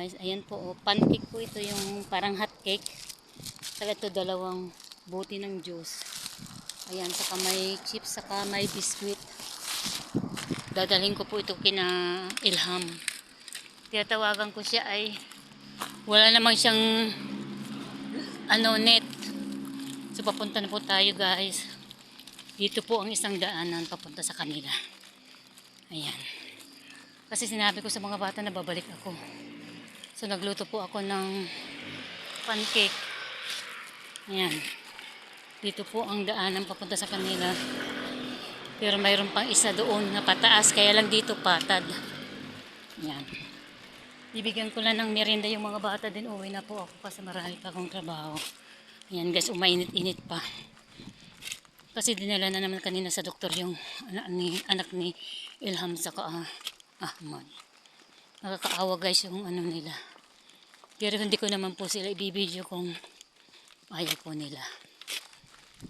Ayan po, oh, pancake po ito yung parang hot cake. Saka ito dalawang buti ng juice. Ayan, saka may chips, saka may biscuit. Dadalhin ko po ito kina Ilham. Tiyatawagan ko siya ay wala namang siyang ano net. So papunta na po tayo guys. Dito po ang isang daanan papunta sa kanila. Ayan. Kasi sinabi ko sa mga bata na babalik ako. So nagluto po ako ng pancake. Ayan. Dito po ang daanan papunta sa kanila. Pero mayroon pang isa doon na pataas. Kaya lang dito patad. Ayan. Bibigyan ko lang ng merienda yung mga bata din. Uwi na po ako kasi marami pa akong trabaho. Ayan guys, umainit-init pa. Kasi dinala na naman kanina sa doktor yung anak ni, anak ni Ilham sa ah, Ahmad. Nakakaawa guys yung ano nila. Pero hindi ko naman po sila ibibideo kung ayaw po nila.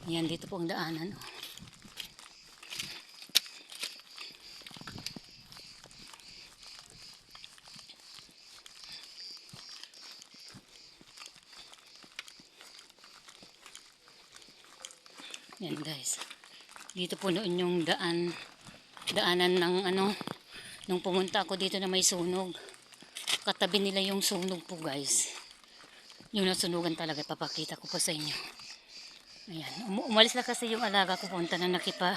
Ayan, dito po ang daanan. oh. Yan guys. Dito po noon yung daan, daanan ng ano, nung pumunta ako dito na may sunog. Katabi nila yung sunog po guys. Yung nasunugan talaga, papakita ko po sa inyo. Ayan. Um- umalis na kasi yung alaga ko punta na nakipa,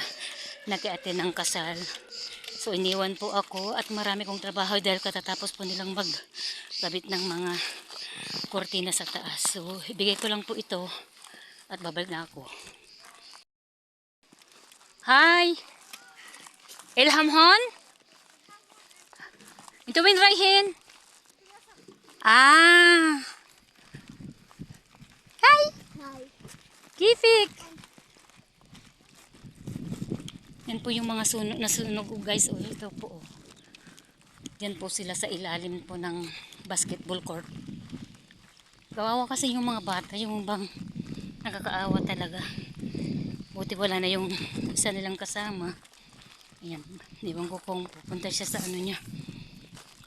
nakiate ng kasal. So iniwan po ako at marami kong trabaho dahil katatapos po nilang magkabit ng mga kortina sa taas. So ibigay ko lang po ito at babalik na ako. Hi! Ilham hon? Ito bin Raihin? Ah! Hi! Hi. Kifik! Yan po yung mga sunog, nasunog oh, guys. Oh, ito po. Oh. Yan po sila sa ilalim po ng basketball court. Kawawa kasi yung mga bata, yung bang nakakaawa talaga. Buti wala na yung isa nilang kasama. Ayan, di ko kung pupunta siya sa ano niya.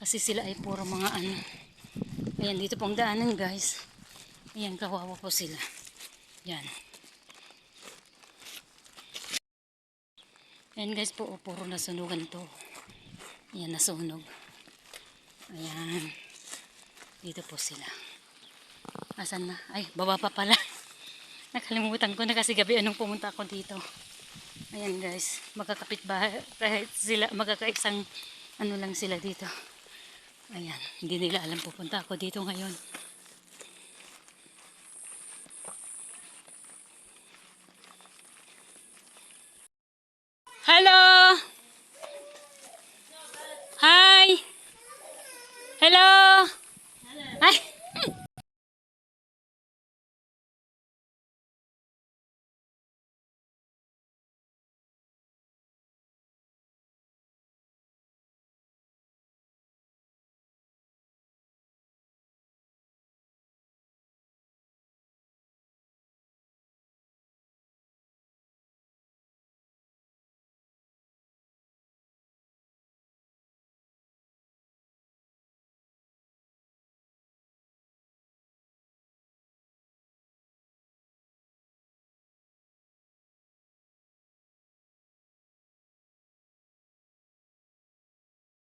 Kasi sila ay puro mga ano. Ayan, dito pong daanan guys. Ayan, kawawa po sila. Yan. Ayan guys po, oh, puro nasunugan to. Ayan, nasunog. Ayan. Dito po sila. Asan na? Ay, baba pa pala. Nakalimutan ko na kasi gabi anong pumunta ako dito. Ayan guys, magkakapit bahay. Kahit sila, magkakaisang ano lang sila dito. Ayan, hindi nila alam pupunta ako dito ngayon.